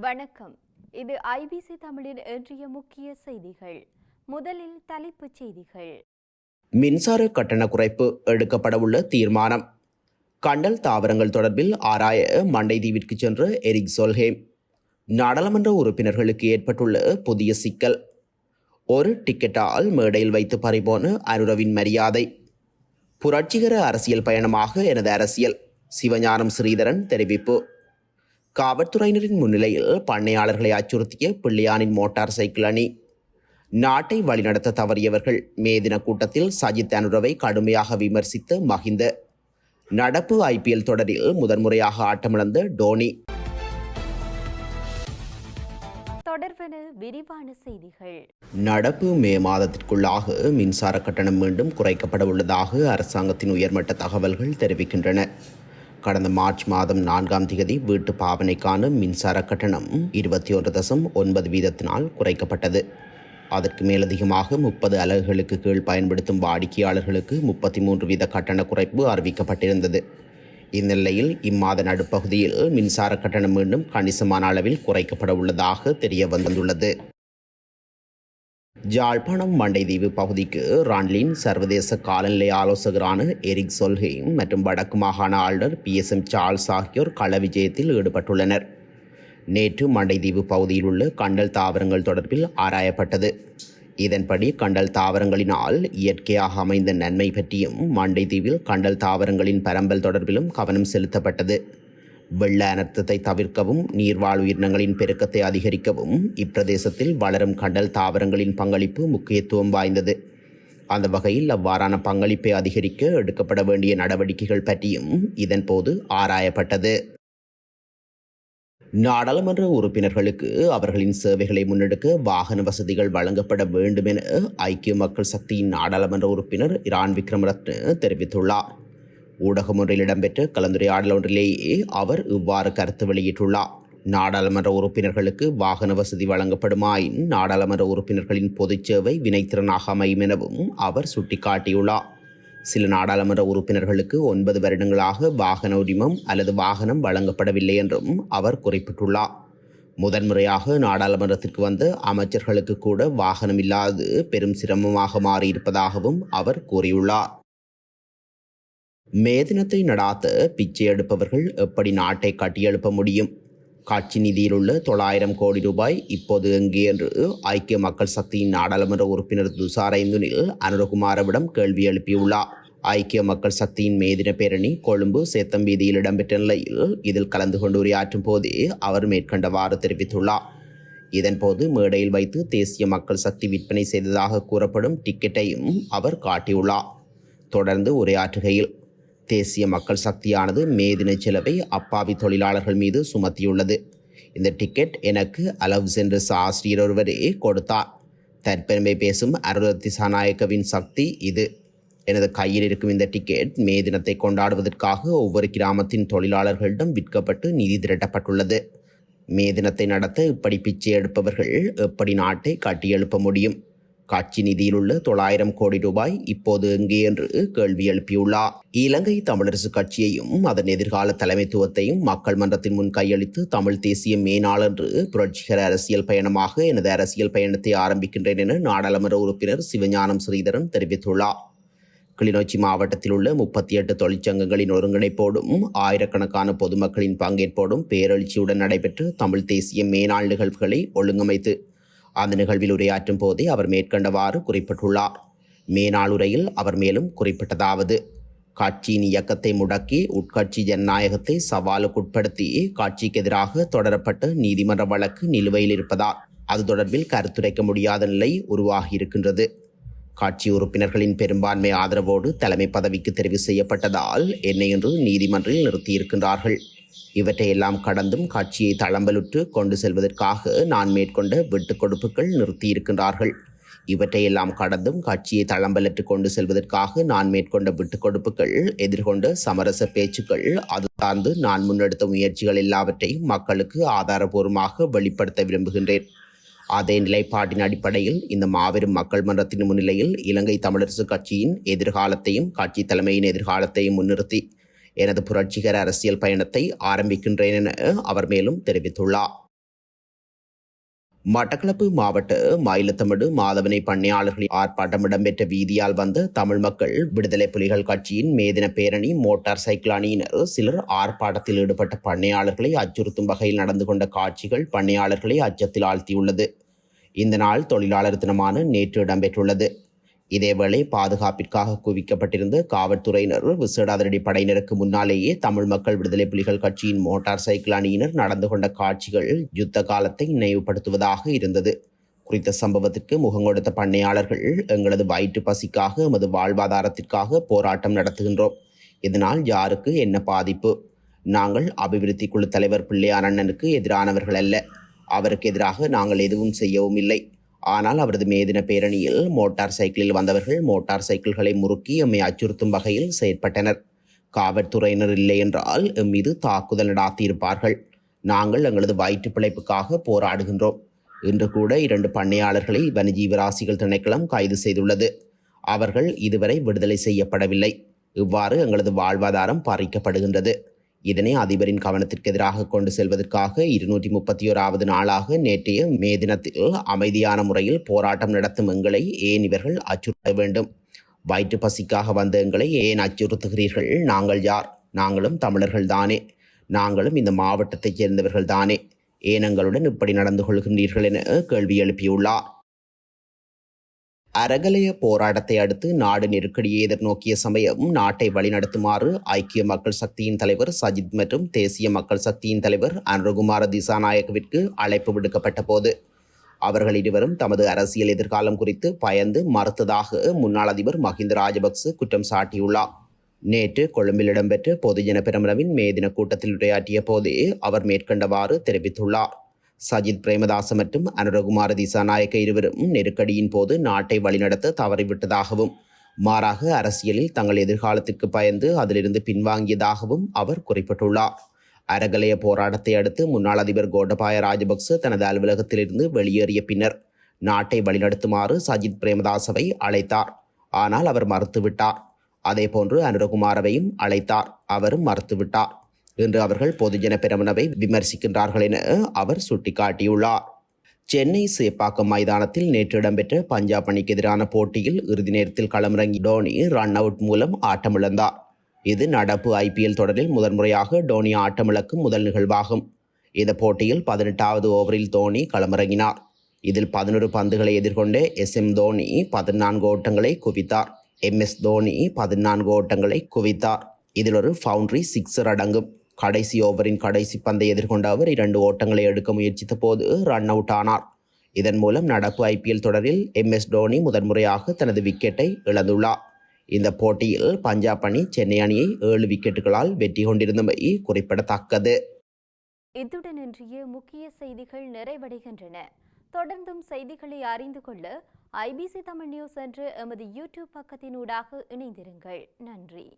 வணக்கம். இது ஐபிசி தமிழின் இன்றைய முக்கிய செய்திகள். முதலில் தலைப்புச் செய்திகள். மின்சார கட்டண குறைப்பு எடுக்கப்படவுள்ள தீர்மானம். கண்டல் தாவரங்கள் தொடர்பில் ஆராய மண்டை தீவிற்கு சென்ற எரிக் சொல்ஹேம். நாடாளுமன்ற உறுப்பினர்களுக்கு ஏற்பட்டுள்ள புதிய சிக்கல். ஒரு டிக்கெட்டால் மேடையில் வைத்து பறிபோன அனுரவின் மரியாதை. புரட்சிகர அரசியல் பயணமாக எனது அரசியல். சிவஞானம் ஸ்ரீதரன் தெரிவிப்பு. காவல்துறையினரின் முன்னிலையில் பண்ணையாளர்களை அச்சுறுத்திய பிள்ளையானின் மோட்டார் சைக்கிள் அணி. நாட்டை வழிநடத்த தவறியவர்கள் மே தின கூட்டத்தில் சஜித் அனுரவை கடுமையாக விமர்சித்த மஹிந்த நடப்பு ஐபிஎல் தொடரில் முதன்முறையாக ஆட்டமிழந்த டோனி. தொடர்வன விரிவான செய்திகள். நடப்பு மே மாதத்திற்குள்ளாக மின்சார கட்டணம் மீண்டும் குறைக்கப்பட உள்ளதாக அரசாங்கத்தின் உயர்மட்ட தகவல்கள் தெரிவிக்கின்றன. கடந்த மார்ச் மாதம் நான்காம் தேதி வீட்டு பாவனைக்கான மின்சார கட்டணம் இருபத்தி ஒன்று தசம் ஒன்பது வீதத்தினால் குறைக்கப்பட்டது. அதற்கு மேலதிகமாக முப்பது அலகுகளுக்கு கீழ் பயன்படுத்தும் வாடிக்கையாளர்களுக்கு முப்பத்தி மூன்று வீத கட்டண குறைப்பு அறிவிக்கப்பட்டிருந்தது. இந்நிலையில் இம்மாத நடுப்பகுதியில் மின்சார கட்டணம் மீண்டும் கணிசமான அளவில் குறைக்கப்பட உள்ளதாக தெரிய வந்துள்ளது. ஜாழ்ப்பாணம் மண்டைதீவு பகுதிக்கு ரான்லின் சர்வதேச காலநிலை ஆலோசகரான எரிக் சொல்ஹெய்ம் மற்றும் வடக்கு மாகாண ஆளுநர் பி எஸ் எம் சார்ல்ஸ் ஆகியோர் கள விஜயத்தில் ஈடுபட்டுள்ளனர். நேற்று மண்டைதீவு பகுதியில் உள்ள கண்டல் தாவரங்கள் தொடர்பில் ஆராயப்பட்டது. இதன்படி கண்டல் தாவரங்களினால் இயற்கையாக அமைந்த நன்மை பற்றியும் மண்டைதீவில் கண்டல் தாவரங்களின் பரம்பல் தொடர்பிலும் கவனம் செலுத்தப்பட்டது. வெள்ள அனர்த்தத்தை தவிர்க்கவும் நீர்வாழ் உயிரினங்களின் பெருக்கத்தை அதிகரிக்கவும் இப்பிரதேசத்தில் வளரும் கண்டல் தாவரங்களின் பங்களிப்பு முக்கியத்துவம் வாய்ந்தது. அந்த வகையில் அவ்வாறான பங்களிப்பை அதிகரிக்க எடுக்கப்பட வேண்டிய நடவடிக்கைகள் பற்றியும் இதன்போது ஆராயப்பட்டது. நாடாளுமன்ற உறுப்பினர்களுக்கு அவர்களின் சேவைகளை முன்னெடுக்க வாகன வசதிகள் வழங்கப்பட வேண்டும் என ஐக்கிய மக்கள் சக்தியின் நாடாளுமன்ற உறுப்பினர் இரான் விக்ரமரத்ன தெரிவித்துள்ளார். ஊடகம் ஒன்றில் இடம்பெற்ற கலந்துரையாடல் ஒன்றிலேயே அவர் இவ்வாறு கருத்து வெளியிட்டுள்ளார். நாடாளுமன்ற உறுப்பினர்களுக்கு வாகன வசதி வழங்கப்படுமாயின் நாடாளுமன்ற உறுப்பினர்களின் பொதுச் சேவை வினைத்திறனாக அமையும் எனவும் அவர் சுட்டிக்காட்டியுள்ளார். சில நாடாளுமன்ற உறுப்பினர்களுக்கு ஒன்பது வருடங்களாக வாகன உரிமம் அல்லது வாகனம் வழங்கப்படவில்லை என்றும் அவர் குறிப்பிட்டுள்ளார். முதன்முறையாக நாடாளுமன்றத்திற்கு வந்த அமைச்சர்களுக்கு கூட வாகனம் இல்லாது பெரும் சிரமமாக மாறியிருப்பதாகவும் அவர் கூறியுள்ளார். மே தினத்தை நடாத்த பிச்சை எடுப்பவர்கள் எப்படி நாட்டை கட்டியெழுப்ப முடியும்? காட்சி நிதியில் உள்ள தொள்ளாயிரம் கோடி ரூபாய் இப்போது எங்கே என்று ஐக்கிய மக்கள் சக்தியின் நாடாளுமன்ற உறுப்பினர் துசாரைந்துனில் அனுரகுமாரவிடம் கேள்வி எழுப்பியுள்ளார். ஐக்கிய மக்கள் சக்தியின் மேதின பேரணி கொழும்பு சேத்தம் வீதியில் இடம்பெற்ற நிலையில் இதில் கலந்து கொண்டு உரையாற்றும் போதே அவர் மேற்கண்டவாறு தெரிவித்துள்ளார். இதன்போது மேடையில் வைத்து தேசிய மக்கள் சக்தி விற்பனை செய்ததாக கூறப்படும் டிக்கெட்டையும் அவர் காட்டியுள்ளார். தொடர்ந்து உரையாற்றுகையில் தேசிய மக்கள் சக்தியானது மே தின செலவை அப்பாவி தொழிலாளர்கள் மீது சுமத்தியுள்ளது. இந்த டிக்கெட் எனக்கு அலவ் சென்ற ஆசிரியர் ஒருவரே கொடுத்தார். தற்பெருமை பேசும் அருளத்தி சநாயக்கவின் சக்தி இது. எனது கையில் இருக்கும் இந்த டிக்கெட் மே தினத்தை கொண்டாடுவதற்காக ஒவ்வொரு கிராமத்தின் தொழிலாளர்களிடம் விற்கப்பட்டு நிதி திரட்டப்பட்டுள்ளது. மே தினத்தை நடத்த இப்படி பிச்சை எடுப்பவர்கள் எப்படி நாட்டை கட்டியெழுப்ப முடியும்? காட்சி நிதியில் உள்ள தொள்ளாயிரம் கோடி ரூபாய் இப்போது எங்கே என்று கேள்வி எழுப்பியுள்ளார். இலங்கை தமிழரசு கட்சியையும் அதன் எதிர்கால தலைமைத்துவத்தையும் மக்கள் மன்றத்தின் முன் கையளித்து தமிழ் தேசிய மேனாளன்று புரட்சிகர அரசியல் பயணமாக எனது அரசியல் பயணத்தை ஆரம்பிக்கின்றேன் என நாடாளுமன்ற உறுப்பினர் சிவஞானம் ஸ்ரீதரன் தெரிவித்துள்ளார். கிளிநொச்சி மாவட்டத்தில் உள்ள முப்பத்தி எட்டு தொழிற்சங்கங்களின் ஒருங்கிணைப்போடும் ஆயிரக்கணக்கான பொதுமக்களின் பங்கேற்போடும் பேரெழுச்சியுடன் நடைபெற்று தமிழ் தேசிய மேனாள் நிகழ்வுகளை ஒழுங்கமைத்து அந்த நிகழ்வில் உரையாற்றும் போதே அவர் மேற்கண்டவாறு குறிப்பிட்டுள்ளார். மேனாள் உரையில் அவர் மேலும் குறிப்பிட்டதாவது காட்சியின் இயக்கத்தை முடக்கி உட்கட்சி ஜனநாயகத்தை சவாலுக்குட்படுத்தி கட்சிக்கு எதிராக தொடரப்பட்ட நீதிமன்ற வழக்கு நிலுவையில் இருப்பதால் அது தொடர்பில் கருத்துரைக்க முடியாத நிலை உருவாகியிருக்கின்றது. கட்சி காட்சி உறுப்பினர்களின் பெரும்பான்மை ஆதரவோடு தலைமை பதவிக்கு தெரிவு செய்யப்பட்டதால் என்னை இன்று நீதிமன்றில் நிறுத்தியிருக்கின்றார்கள். இவற்றையெல்லாம் கடந்தும் காட்சியை தளம்பலுற்று கொண்டு செல்வதற்காக நான் மேற்கொண்ட வெட்டு கொடுப்புகள் நிறுத்தியிருக்கின்றார்கள். இவற்றையெல்லாம் கடந்தும் கட்சியை தளம்பலற்று கொண்டு செல்வதற்காக நான் மேற்கொண்ட விட்டுக் கொடுப்புகள் எதிர்கொண்ட சமரச பேச்சுக்கள் அது சார்ந்து நான் முன்னெடுத்த முயற்சிகள் எல்லாவற்றையும் மக்களுக்கு ஆதாரபூர்வமாக வெளிப்படுத்த விரும்புகின்றேன். அதே நிலைப்பாட்டின் அடிப்படையில் இந்த மாபெரும் மக்கள் மன்றத்தின் முன்னிலையில் இலங்கை தமிழரசு கட்சியின் எதிர்காலத்தையும் கட்சி தலைமையின் எதிர்காலத்தையும் முன்னிறுத்தி எனது புரட்சிகர அரசியல் பயணத்தை ஆரம்பிக்கின்றேன் என அவர் மேலும் தெரிவித்துள்ளார். மட்டக்களப்பு மாவட்ட மயிலத்தமடு மாதவனை பண்ணையாளர்களின் ஆர்ப்பாட்டம் இடம்பெற்ற வீதியால் வந்த தமிழ் மக்கள் விடுதலை புலிகள் கட்சியின் மேதின பேரணி மோட்டார் சைக்கிள் அணியினர் சிலர் ஆர்ப்பாட்டத்தில் ஈடுபட்ட பண்ணையாளர்களை அச்சுறுத்தும் வகையில் நடந்து கொண்ட காட்சிகள் பண்ணையாளர்களை அச்சத்தில் ஆழ்த்தியுள்ளது. இந்த நாள் தொழிலாளர் தினமான நேற்று இடம்பெற்றுள்ளது. இதேவேளை பாதுகாப்பிற்காக குவிக்கப்பட்டிருந்த காவல்துறையினர் விசேட அதிரடி படையினருக்கு முன்னாலேயே தமிழ் மக்கள் விடுதலை புலிகள் கட்சியின் மோட்டார் சைக்கிள் அணியினர் நடந்து கொண்ட காட்சிகள் யுத்த காலத்தை நினைவுபடுத்துவதாக இருந்தது. குறித்த சம்பவத்திற்கு முகம் கொடுத்த பண்ணையாளர்கள் எங்களது வயிற்று பசிக்காக எமது வாழ்வாதாரத்திற்காக போராட்டம் நடத்துகின்றோம். இதனால் யாருக்கு என்ன பாதிப்பு? நாங்கள் அபிவிருத்தி குழு தலைவர் பிள்ளையார் அண்ணனுக்கு எதிரானவர்கள் அல்ல. அவருக்கு எதிராக நாங்கள் எதுவும் செய்யவும் இல்லை ஆனால் அவரது மேதின பேரணியில் மோட்டார் சைக்கிளில் வந்தவர்கள் மோட்டார் சைக்கிள்களை முறுக்கி எம்மை அச்சுறுத்தும் வகையில் செயற்பட்டனர். காவல்துறையினர் இல்லை என்றால் எம் மீது தாக்குதல் நடாத்தியிருப்பார்கள். நாங்கள் எங்களது வயிற்று பிழைப்புக்காக போராடுகின்றோம். இன்று கூட இரண்டு பண்ணையாளர்களை வனஜீவராசிகள் திணைக்களம் கைது செய்துள்ளது. அவர்கள் இதுவரை விடுதலை செய்யப்படவில்லை. இவ்வாறு எங்களது வாழ்வாதாரம் பறிக்கப்படுகின்றது இதனை அதிபரின் கவனத்திற்கு எதிராக கொண்டு செல்வதற்காக இருநூற்றி முப்பத்தி ஓராவது நாளாக நேற்றைய மே தினத்தில் அமைதியான முறையில் போராட்டம் நடத்தும் எங்களை ஏன் இவர்கள் அச்சுறுத்த வேண்டும்? வயிற்று பசிக்காக வந்த எங்களை ஏன் அச்சுறுத்துகிறீர்கள்? நாங்கள் யார்? நாங்களும் தமிழர்கள் தானே. நாங்களும் இந்த மாவட்டத்தைச் சேர்ந்தவர்கள் தானே. ஏன் எங்களுடன் இப்படி நடந்து கொள்கின்றீர்கள் என கேள்வி எழுப்பியுள்ளார். அறகலைய போராட்டத்தை அடுத்து நாடு நெருக்கடியை எதிர்நோக்கிய சமயம் நாட்டை வழிநடத்துமாறு ஐக்கிய மக்கள் சக்தியின் தலைவர் சஜித் மற்றும் தேசிய மக்கள் சக்தியின் தலைவர் அனுகுமார திசாநாயகவிற்கு அழைப்பு விடுக்கப்பட்ட போது அவர்கள் இருவரும் தமது அரசியல் எதிர்காலம் குறித்து பயந்து மறுத்ததாக முன்னாள் அதிபர் மஹிந்த ராஜபக்ச குற்றம் சாட்டியுள்ளார். நேற்று கொழும்பில் இடம்பெற்ற பொதுஜன பெரமுனவின் மே தின கூட்டத்தில் உரையாற்றிய போதே அவர் மேற்கண்டவாறு தெரிவித்துள்ளார். சஜித் பிரேமதாச மற்றும் அனுரகுமார திசாநாயக்க இருவரும் நெருக்கடியின் போது நாட்டை வழிநடத்த தவறிவிட்டதாகவும் மாறாக அரசியலில் தங்கள் எதிர்காலத்திற்கு பயந்து அதிலிருந்து பின்வாங்கியதாகவும் அவர் குறிப்பிட்டுள்ளார். அரகலைய போராட்டத்தை அடுத்து முன்னாள் அதிபர் கோடபாய ராஜபக்ச தனது அலுவலகத்திலிருந்து வெளியேறிய பின்னர் நாட்டை வழிநடத்துமாறு சஜித் பிரேமதாசவை அழைத்தார். ஆனால் அவர் மறுத்துவிட்டார். அதேபோன்று அனுரகுமாரவையும் அழைத்தார். அவரும் மறுத்துவிட்டார். என்று அவர்கள் பொதுஜன பெரமுனவை விமர்சிக்கின்றார்கள் என அவர் சுட்டிக்காட்டியுள்ளார். சென்னை சேப்பாக்கம் மைதானத்தில் நேற்று இடம்பெற்ற பஞ்சாப் அணிக்கு எதிரான போட்டியில் இறுதி நேரத்தில் களமிறங்கி டோனி ரன் அவுட் மூலம் ஆட்டமிழந்தார். இது நடப்பு ஐபிஎல் தொடரில் முதன்முறையாக டோனி ஆட்டமிழக்கும் முதல் நிகழ்வாகும். இந்த போட்டியில் பதினெட்டாவது ஓவரில் தோனி களமிறங்கினார். இதில் பதினொரு பந்துகளை எதிர்கொண்டு எஸ் எம் தோனி பதினான்கு ஓட்டங்களை குவித்தார். எம் எஸ் தோனி பதினான்கு ஓட்டங்களை குவித்தார். இதில் ஒரு ஃபவுண்டரி சிக்ஸர் அடங்கும். கடைசி ஓவரின் கடைசி பந்தை எதிர்கொண்ட அவர் இரண்டு ஓட்டங்களை எடுக்க முயற்சித்த போது ரன் அவுட் ஆனார். இதன் மூலம் நடப்பு ஐபிஎல் தொடரில் எம் எஸ் டோனி முதன்முறையாக தனது விக்கெட்டை இழந்துள்ளார். இந்த போட்டியில் பஞ்சாப் அணி சென்னை அணியை ஏழு விக்கெட்டுகளால் வெற்றி கொண்டிருந்தமை குறிப்பிடத்தக்கது. இத்துடன் இன்றைய முக்கிய செய்திகள் நிறைவடைகின்றன. தொடர்ந்தும் செய்திகளை அறிந்து கொள்ள ஐபிசி தமிழ் நியூஸ் என்ற எமது யூடியூப் பக்கத்தினூடாக இணைந்திருங்கள். நன்றி.